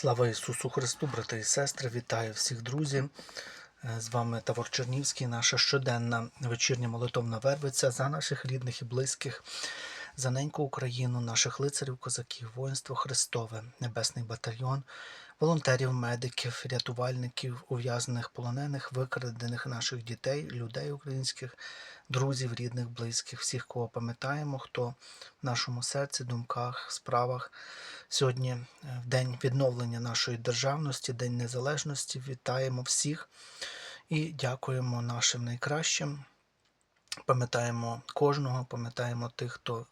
Слава Ісусу Христу, брати і сестри, вітаю всіх друзів. Е, З вами Тавор Чернівський, наша щоденна вечірня молитовна вервиця за наших рідних і близьких, за неньку Україну, наших лицарів, козаків, воїнство Христове, Небесний батальйон, волонтерів, медиків, рятувальників, ув'язнених полонених, викрадених наших дітей, людей українських, друзів, рідних, близьких, всіх, кого пам'ятаємо, хто в нашому серці, думках, справах. Сьогодні, е, в день відновлення нашої державності, День Незалежності, вітаємо всіх і дякуємо нашим найкращим. Пам'ятаємо кожного, пам'ятаємо тих, хто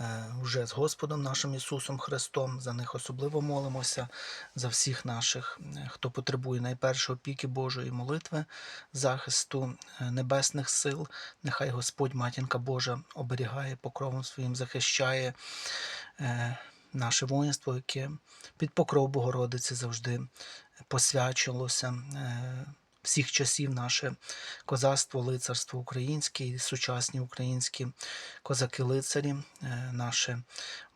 е, вже з Господом нашим Ісусом Христом. За них особливо молимося, за всіх наших, е, хто потребує найперше опіки Божої молитви, захисту е, небесних сил. Нехай Господь, Матінка Божа, оберігає покровом своїм, захищає наше воїнство, яке під покров Богородиці завжди посвячувалося. Е, Всіх часів наше козацтво, лицарство українське сучасні українські козаки-лицарі, е, наше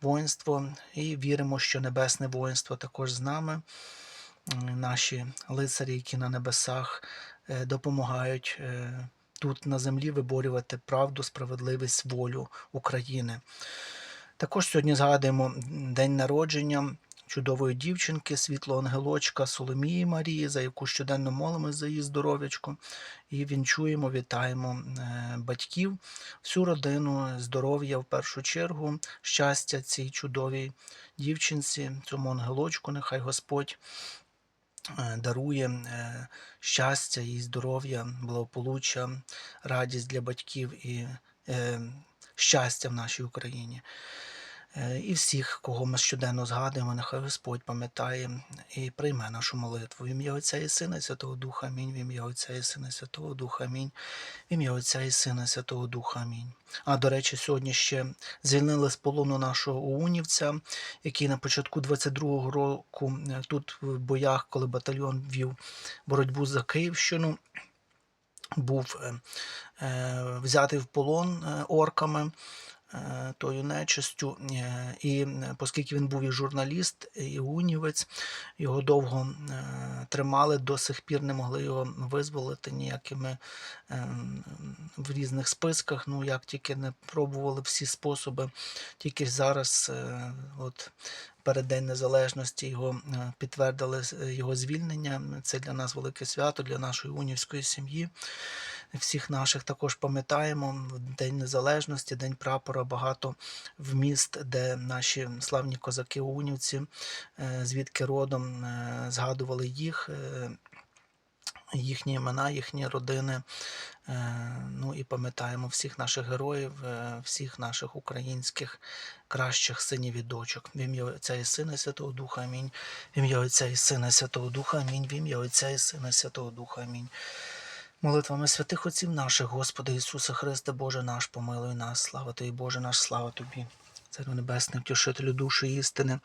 воїнство. І віримо, що небесне воїнство також з нами. Наші лицарі, які на небесах е, допомагають е, тут на землі виборювати правду, справедливість, волю України. Також сьогодні згадуємо день народження чудової дівчинки, світлого ангелочка Соломії Марії, за яку щоденно молимось за її здоров'ячко. І вінчуємо, вітаємо е, батьків, всю родину, здоров'я в першу чергу, щастя цій чудовій дівчинці, цьому ангелочку, нехай Господь е, дарує е, щастя і здоров'я, благополуччя, радість для батьків і щастя в нашій Україні. Е, І всіх, кого ми щоденно згадуємо, нехай Господь пам'ятає і прийме нашу молитву. В ім'я Отця і Сина Святого Духа Амінь. В ім'я Отця і Сина Святого Духа Амінь. В ім'я Отця і Сина Святого Духа Амінь. А до речі, сьогодні ще звільнили з полону нашого Оунівця, який на початку 22-го року е, тут в боях, коли батальйон вів боротьбу за Київщину, був е, е, взятий в полон орками тою нечистю. Е, І е, оскільки він був і журналіст, і унівець, його довго е, тримали, до сих пір не могли його визволити ніякими е, в різних списках. Ну, як тільки не пробували всі способи, тільки зараз, е, от перед День Незалежності, його е, підтвердили е, його звільнення. Це для нас велике свято, для нашої унівської сім'ї. Всіх наших також пам'ятаємо День Незалежності, День прапора, багато в міст, де наші славні козаки унівці, е, звідки родом е, згадували їх. е, Їхні імена, їхні родини. Ну і пам'ятаємо всіх наших героїв, всіх наших українських кращих синів і дочок. В ім'я Отця і Сина Святого Духа Амінь. В ім'я Отця і Сина Святого Духа Амінь. В ім'я Отця і Сина Святого Духа Амінь. Молитвами святих отців наших, Господи Ісусе Христе, Боже наш, помилуй нас. Слава Тобі, Боже наш, слава Тобі. Царю Небесний, втішителю душі істини,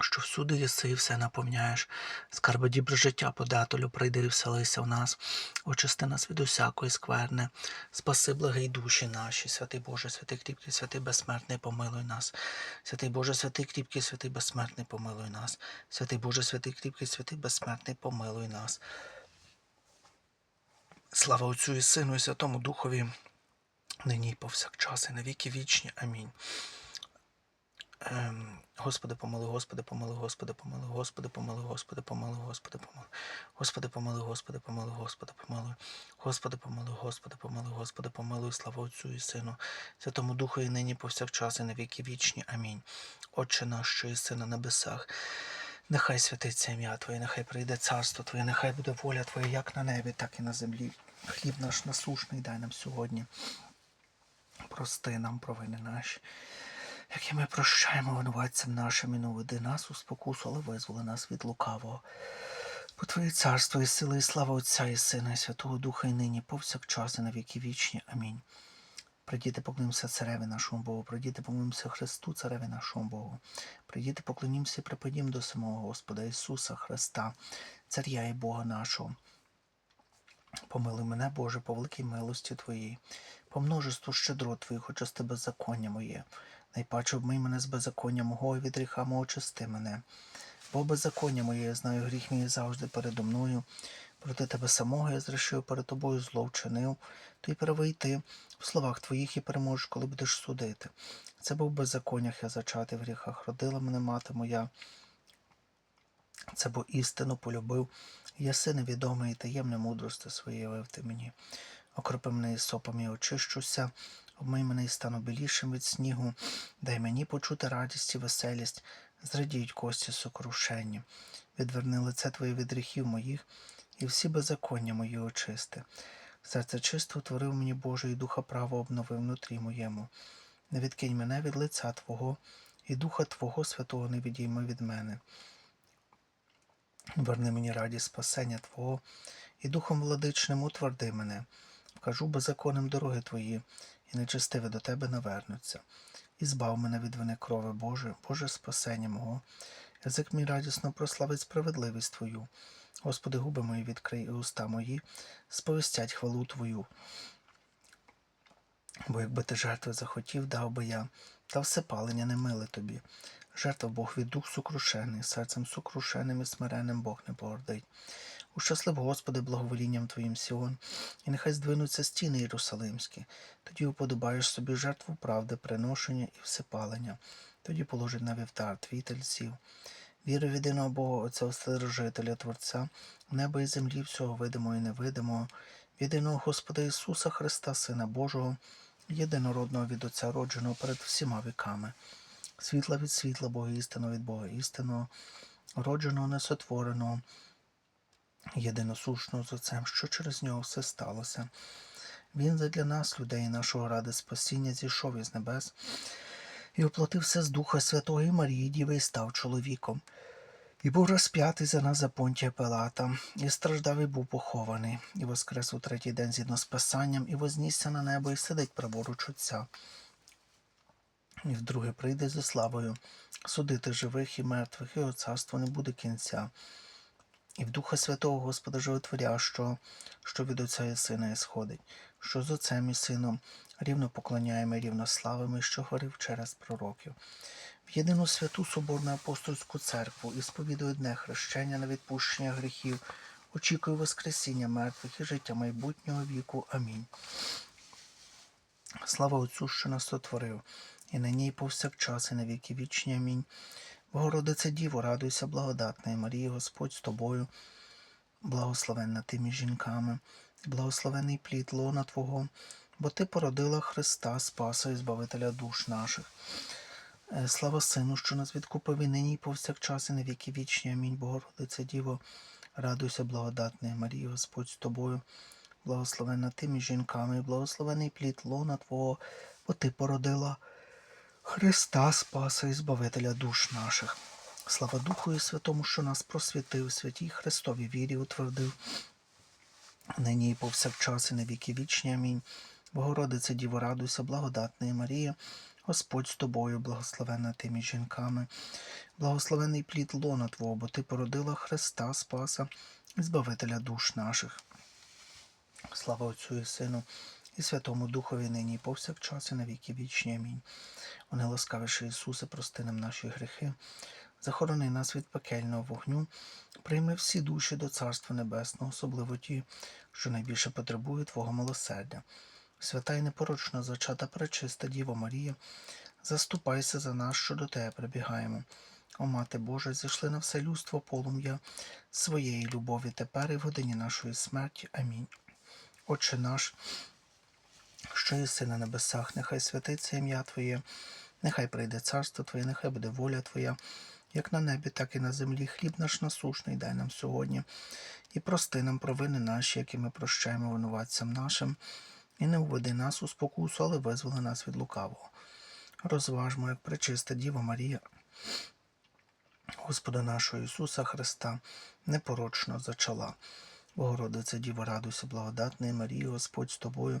що всюди єси і все наповняєш. Скарби дібр життя подателю, прийди і вселися в нас, очисти нас від усякої скверни, спаси благий душі наші, святий Боже, святий кріпкий, святий безсмертний, помилуй нас. Святий Боже, святий кріпкий, святий безсмертний, помилуй нас. Святий Боже, святий кріпкий, святий безсмертний, помилуй нас. Слава Отцю і Сину і Святому Духові, нині і повсякчас, і на віки вічні. Амінь. Ем, Господи, помилуй, Господи, помилуй, Господи, помилуй, Господи, помилуй, Господи, помилуй, Господи, помилуй. Господи, помилуй, Господи, помилуй, Господи, помилуй. Господи, помилуй, Господи, помилуй, Господи, помилуй, слава Отцю і Сину, Святому Духу і нині повсякчас, і на віки вічні. Амінь. Отче наш, що єси на небесах. Нехай святиться ім'я Твоє, нехай прийде царство Твоє, нехай буде воля Твоя, як на небі, так і на землі. Хліб наш насушний дай нам сьогодні. Прости нам провини наші, які ми прощаємо винуватцям нашим і не нас у спокусу, але визволи нас від лукавого. Бо Твоє царство і сила, і слава Отця і Сина, і Святого Духа, і нині, повсякчас, і на віки вічні. Амінь. Прийдіте, поклонимося цареві нашому Богу, прийдіте, поклонимося Христу, цареві нашому Богу. Прийдіте, поклонімося і припадім до самого Господа Ісуса Христа, Царя і Бога нашого. Помилуй мене, Боже, по великій милості Твоїй, по множеству щедрот Твоїх, очисти беззаконня моє. Найпаче обмий мене з беззаконня мого і від гріха мого очисти мене. Бо беззаконня моє, я знаю, гріх мій завжди передо мною. Проти тебе самого я зрешив перед тобою зло вчинив, то й первий ти в словах твоїх і переможеш, коли будеш судити. Це був беззаконнях я зачатий в гріхах, родила мене мати моя. Це бо істину полюбив, єси невідомий і таємне мудрости своєї явив ти мені. Окропи мене із сопом і очищуся, обмий мене і стану білішим від снігу, дай мені почути радість і веселість, зрадіють кості сокрушенні. Відверни лице твоє від гріхів моїх, і всі беззаконня мої очисти. Серце чисто утворив мені Боже, і духа право обновив внутрі моєму. Не відкинь мене від лиця Твого, і духа Твого святого не відійми від мене. Верни мені радість спасення Твого, і духом владичним утверди мене. Вкажу беззаконним дороги Твої, і нечестиве до Тебе навернуться. І збав мене від вини крови Боже, Боже спасення мого. Язик мій радісно прославить справедливість Твою. Господи, губи мої відкрий і уста мої, сповістять хвалу Твою. Бо якби ти жертви захотів, дав би я, та все палення не миле тобі. Жертва Бог від дух сукрушений, серцем сукрушеним і смиренним Бог не погордить. Ущаслив, Господи, благоволінням Твоїм Сіон, і нехай здвинуться стіни Єрусалимські. Тоді уподобаєш собі жертву правди, приношення і всепалення. Тоді положить на вівтар твій тельців. Віру в єдиного Бога, Отця Вседержителя Творця, неба і землі, всього видимого і невидимого, єдиного Господа Ісуса Христа, Сина Божого, єдинородного від Отця, родженого перед всіма віками, світла від світла, Бога істинного від Бога істинного, родженого, несотвореного, єдиносушного з Отцем, що через нього все сталося. Він задля нас, людей нашого ради спасіння, зійшов із небес і оплатився з Духа Святого і Марії Діви і став чоловіком. І був розп'ятий за нас за понтія Пилата, і страждав і був похований, і воскрес у третій день згідно з Писанням, і вознісся на небо, і сидить праворуч Отця. І вдруге прийде зі славою судити живих і мертвих, і його царство не буде кінця. І в Духа Святого Господа Животворящого, що від Отця і Сина ісходить, що з Отцем і Сином рівно поклоняємо і рівно славимо, що говорив через пророків. В єдину святу Соборну апостольську церкву і сповідує одне хрещення на відпущення гріхів, очікую Воскресіння мертвих і життя майбутнього віку. Амінь. Слава Отцю, що нас сотворив, і на ній повсякчас, і на віки вічні. Амінь. Богородице Діво, радуйся, благодатна, і Марія, Господь з тобою, благословенна ти між жінками, благословений плід лона Твого, бо Ти породила Христа, Спаса і Збавителя душ наших. Е, Слава Сину, що нас відкупив і нині, і повсякчас, і на віки вічні. Амінь. Богородице Діво, радуйся, благодатна, і Марія, Господь з тобою, благословенна ти між жінками, і благословений плід лона Твого, бо Ти породила Христа Спаса і Збавителя душ наших. Слава Духу і Святому, що нас просвітив, святій Христові вірі утвердив. Нині і повсякчас, і на віки вічні. Амінь. Богородице Діво, радуйся, благодатна Марія, Господь з тобою, благословенна ти між жінками, благословений плід лона Твого, бо Ти породила Христа Спаса і Збавителя душ наших. Слава Отцю і Сину, і Святому Духові нині, і повсякчас, і на віки вічні. Амінь. О неласкавіший Ісусе, прости нам наші гріхи, захорони нас від пекельного вогню, прийми всі душі до Царства Небесного, особливо ті, що найбільше потребують Твого милосердя. Свята й непорочна зачата пречиста Діво Марія, заступайся за нас, що до Тебе прибігаємо. О Мати Божа, зійшли на все людство полум'я своєї любові тепер і в годині нашої смерті. Амінь. Отче наш, що єси на небесах, нехай святиться ім'я Твоє, нехай прийде царство Твоє, нехай буде воля Твоя, як на небі, так і на землі. Хліб наш насушний дай нам сьогодні, і прости нам провини наші, які ми прощаємо винуватцям нашим, і не введи нас у спокусу, але визволи нас від лукавого. Розважмо, як пречиста Діва Марія, Господа нашого Ісуса Христа, непорочно зачала. Богородице Діво, радуйся, благодатна Марія, Господь з тобою,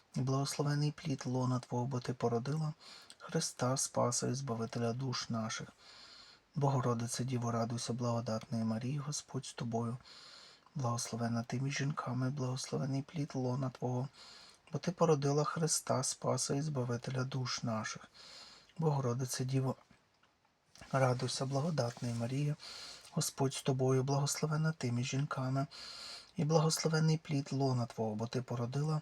благословений плід лона Твого, бо ти породила Христа, Спаса і Збавителя душ наших. Богородице Діво, радуйся, благодатної Марії, Господь з тобою, благословена ти між жінками, благословений плід лона Твого, бо ти породила Христа, Спаса і Збавителя душ наших. Богородице Діво, радуйся, благодатної Марії, Господь з тобою, благословена ти між жінками, і благословений плід лона Твого, бо ти породила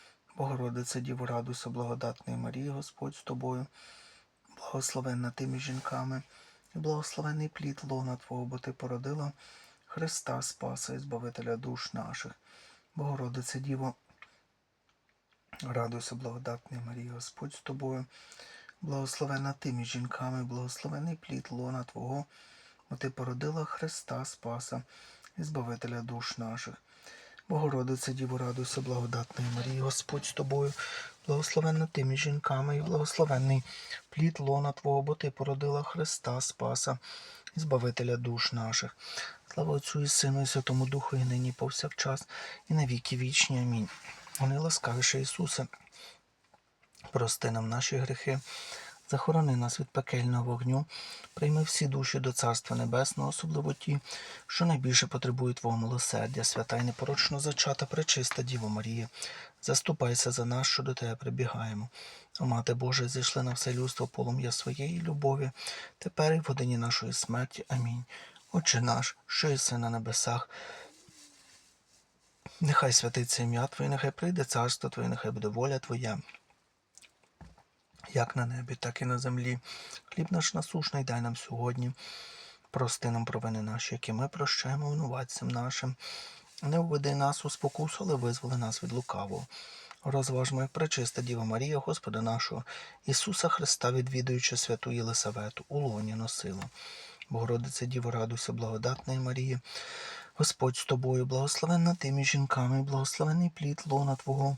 Богородице Діво, радуйся, благодатної Марії, Господь з тобою, благословенна ти між жінками, і благословений плід лона Твого, бо ти породила Христа, Спаса і Збавителя душ наших. Богородице Діво, радуйся, благодатної Марії, Господь з тобою, благословенна ти між жінками, благословений плід лона Твого, бо ти породила Христа, Спаса і Збавителя душ наших. Богородице Діво, радуйся, благодатної Марії, Господь з тобою, благословенна ти між жінками, і благословенний плід лона Твого, бо ти породила Христа, Спаса і Збавителя душ наших. Слава Отцю і Сину, і Святому Духу, і нині, повсякчас, і на віки вічні. Амінь. О найласкавіше Ісусе, прости нам наші гріхи, захорони нас від пекельного вогню, прийми всі душі до Царства Небесного, особливо ті, що найбільше потребують Твого милосердя, свята й непорочно зачата, пречиста Діво Марія. Заступайся за нас, що до Тебе прибігаємо. О, Мати Божа, зійшли на все людство полум'я своєї любові, тепер і в годині нашої смерті. Амінь. Отче наш, що єси на небесах, нехай святиться ім'я Твоє, нехай прийде царство Твоє, нехай буде воля Твоя, як на небі, так і на землі. Хліб наш насушний дай нам сьогодні. Прости нам провини наші, які ми прощаємо винуватцям нашим. Не введи нас у спокусу, але визволи нас від лукавого. Розважмо, як пречиста Діва Марія, Господа нашого, Ісуса Христа, відвідуючи святу Єлисавету, у лоні носила. Богородице Діво, радуйся, благодатної Марії, Господь з тобою, благословенна ти жінками, благословений плід лона Твого,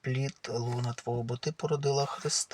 плід луна Твого, бо ти породила Христа.